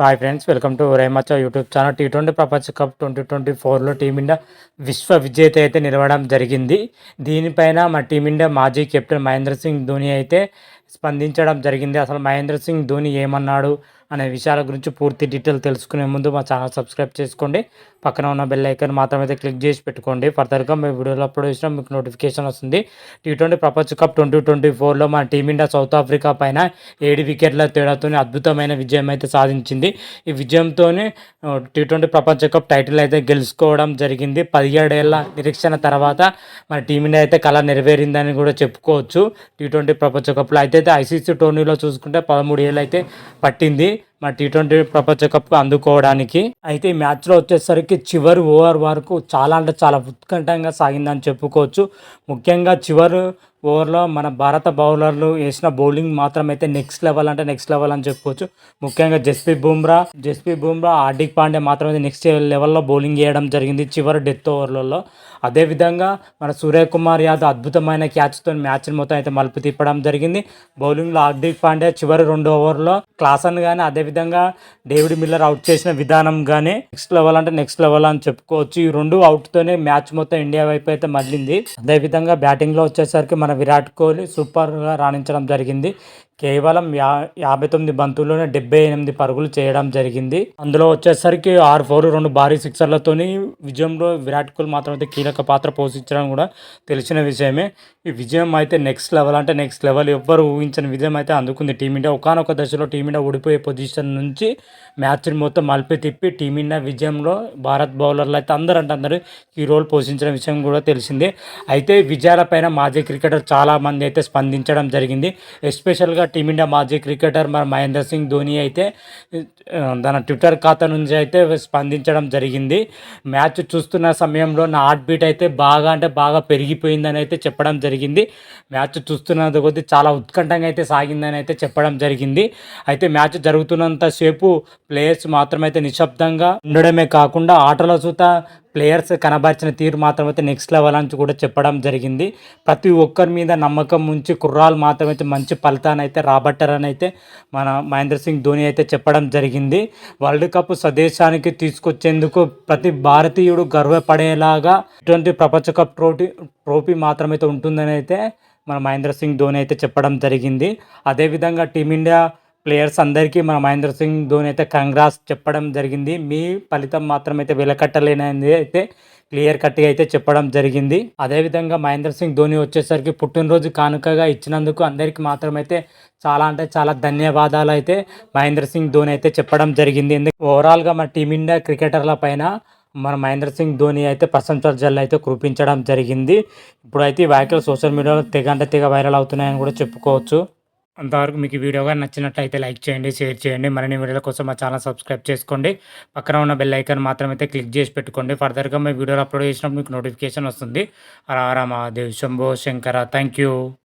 Hi friends welcome to రేమచ్చ YouTube channel T twenty ప్రపంచ cup twenty twenty ఫోర్లో team India విశ్వ విజేత అయితే నిలవడం జరిగింది. దీనిపైన మా టీమిండియా మాజీ కెప్టెన్ మహేంద్ర సింగ్ ధోని అయితే స్పందించడం జరిగింది. అసలు మహేంద్ర సింగ్ ధోని ఏమన్నాడు అనే విషయాల గురించి పూర్తి డీటెయిల్ తెలుసుకునే ముందు మా ఛానల్ సబ్స్క్రైబ్ చేసుకోండి. పక్కన ఉన్న బెల్ ఐకాన్ మాత్రం అయితే క్లిక్ చేసి పెట్టుకోండి. ఫర్దర్గా మేము వీడియోలో అప్లోడ్ చేసినా మీకు నోటిఫికేషన్ వస్తుంది. టీ ట్వంటీ ప్రపంచ కప్ ట్వంటీ ట్వంటీ ఫోర్లో మన టీమిండియా సౌత్ ఆఫ్రికా పైన ఏడు వికెట్ల తేడాతో అద్భుతమైన విజయం అయితే సాధించింది. ఈ విజయంతోనే టీ ట్వంటీ ప్రపంచ కప్ టైటిల్ అయితే గెలుచుకోవడం జరిగింది. పదిహేడేళ్ళ నిరీక్షణ తర్వాత మన టీమిండియా అయితే కళ నెరవేరిందని కూడా చెప్పుకోవచ్చు. టీ ట్వంటీ ప్రపంచ కప్లో అయితే అయితే ఐసీసీ టోర్నీలో చూసుకుంటే పదమూడు ఏళ్ళు అయితే పట్టింది మా టీ ట్వంటీ ప్రపంచ కప్ అందుకోవడానికి. అయితే ఈ మ్యాచ్లో వచ్చేసరికి చివరి ఓవర్ వరకు చాలా అంటే చాలా ఉత్కంఠంగా సాగిందని చెప్పుకోవచ్చు. ముఖ్యంగా చివరి ఓవర్లో మన భారత బౌలర్లు వేసిన బౌలింగ్ మాత్రం అయితే నెక్స్ట్ లెవెల్ అంటే నెక్స్ట్ లెవెల్ అని చెప్పుకోవచ్చు. ముఖ్యంగా జస్ప్రీత్ బుమ్రా జస్ప్రీత్ బుమ్రా హార్దిక్ పాండే మాత్రం అయితే నెక్స్ట్ లెవెల్లో బౌలింగ్ చేయడం జరిగింది చివరి డెత్ ఓవర్లలో అదేవిధంగా మన సూర్యకుమార్ యాదవ్ అద్భుతమైన క్యాచ్తో మ్యాచ్ని మొత్తం అయితే మలుపు తిప్పడం జరిగింది. బౌలింగ్లో హార్దిక్ పాండే చివరి రెండు ఓవర్లో క్లాసన్ కానీ అదేవిధంగా డేవిడ్ మిల్లర్ అవుట్ చేసిన విధానం కానీ నెక్స్ట్ లెవెల్ అంటే నెక్స్ట్ లెవెల్ అని చెప్పుకోవచ్చు. ఈ రెండు అవుట్తోనే మ్యాచ్ మొత్తం ఇండియా వైపు అయితే మళ్ళింది. అదేవిధంగా బ్యాటింగ్లో వచ్చేసరికి మన విరాట్ కోహ్లీ సూపర్గా రాణించడం జరిగింది. కేవలం యా యాభై తొమ్మిది బంతుల్లోనే డెబ్బై ఎనిమిది పరుగులు చేయడం జరిగింది. అందులో వచ్చేసరికి ఆరు ఫోర్ రెండు భారీ సిక్సర్లతోని విజయంలో విరాట్ కోహ్లీ మాత్రం అయితే కీలక పాత్ర పోషించడం కూడా తెలిసిన విషయమే. ఈ విజయం అయితే నెక్స్ట్ లెవెల్ అంటే నెక్స్ట్ లెవెల్ ఎవ్వరు ఊహించని విజయం అయితే అందుకుంది టీమిండియా. ఒకనొక దశలో టీమిండియా ఓడిపోయే పొజిషన్ నుంచి మ్యాచ్ని మొత్తం మలిపి తిప్పి టీమిండియా విజయంలో భారత్ బౌలర్లు అయితే అందరూ అంటే అందరూ ఈ రోల్ పోషించిన విషయం కూడా తెలిసిందే. అయితే విజయాలపైన మాజీ క్రికెటర్ చాలామంది అయితే స్పందించడం జరిగింది. ఎస్పెషల్గా టీమిండియా మాజీ క్రికెటర్ మన మహేంద్ర సింగ్ ధోని అయితే తన ట్విట్టర్ ఖాతా నుంచి అయితే స్పందించడం జరిగింది. మ్యాచ్ చూస్తున్న సమయంలో నా హార్ట్ బీట్ అయితే బాగా అంటే బాగా పెరిగిపోయిందని అయితే చెప్పడం జరిగింది. మ్యాచ్ చూస్తున్నంత కొద్దీ చాలా ఉత్కంఠంగా అయితే సాగిందని అయితే చెప్పడం జరిగింది. అయితే మ్యాచ్ జరుగుతున్నంతసేపు ప్లేయర్స్ మాత్రమైతే నిశ్శబ్దంగా ఉండడమే కాకుండా ఆటలో చూత ప్లేయర్స్ కనబరిచిన తీరు మాత్రమైతే నెక్స్ట్ లెవెల్ అని కూడా చెప్పడం జరిగింది. ప్రతి ఒక్కరి మీద నమ్మకం ఉంచి కుర్రాలు మాత్రం అయితే మంచి ఫలితాన్ని అయితే రాబట్టారని అయితే మన మహేంద్ర సింగ్ ధోని అయితే చెప్పడం జరిగింది. వరల్డ్ కప్ స్వదేశానికి తీసుకొచ్చేందుకు ప్రతి భారతీయుడు గర్వపడేలాగా ఇటువంటి ప్రపంచ కప్ ట్రోఫీ ట్రోఫీ మాత్రమైతే ఉంటుందని అయితే మన మహేంద్ర సింగ్ ధోని అయితే చెప్పడం జరిగింది. అదేవిధంగా టీమిండియా ప్లేయర్స్ అందరికీ మన మహేంద్ర సింగ్ ధోని అయితే కంగ్రాస్ చెప్పడం జరిగింది. మీ ఫలితం మాత్రం అయితే వెలకట్టలేనది అయితే క్లియర్ కట్గా అయితే చెప్పడం జరిగింది. అదేవిధంగా మహేంద్ర సింగ్ ధోని వచ్చేసరికి పుట్టినరోజు కానుకగా ఇచ్చినందుకు అందరికీ మాత్రమైతే చాలా అంటే చాలా ధన్యవాదాలు అయితే మహేంద్ర సింగ్ ధోని అయితే చెప్పడం జరిగింది. ఎందుకు ఓవరాల్గా మన టీమిండియా క్రికెటర్ల పైన మన మహేంద్ర సింగ్ ధోని అయితే ప్రశంసల జల్లు అయితే కురిపించడం జరిగింది. ఇప్పుడైతే ఈ వ్యాఖ్యలు సోషల్ మీడియాలో తెగ అంటే తెగ వైరల్ అవుతున్నాయని కూడా చెప్పుకోవచ్చు. అంతవరకు మీకు వీడియో వీడియోగా నచ్చినట్లయితే లైక్ చేయండి షేర్ చేయండి. మరిన్ని వీడియోల కోసం మా ఛానల్ సబ్స్క్రైబ్ చేసుకోండి. పక్కన ఉన్న బెల్ ఐకాన్ మాత్రమైతే క్లిక్ చేసి పెట్టుకోండి. ఫర్దర్గా మీ వీడియోలు అప్లోడ్ చేసినప్పుడు మీకు నోటిఫికేషన్ వస్తుంది. రారా హర మహాదేవ్ శంభో శంకర. Thank you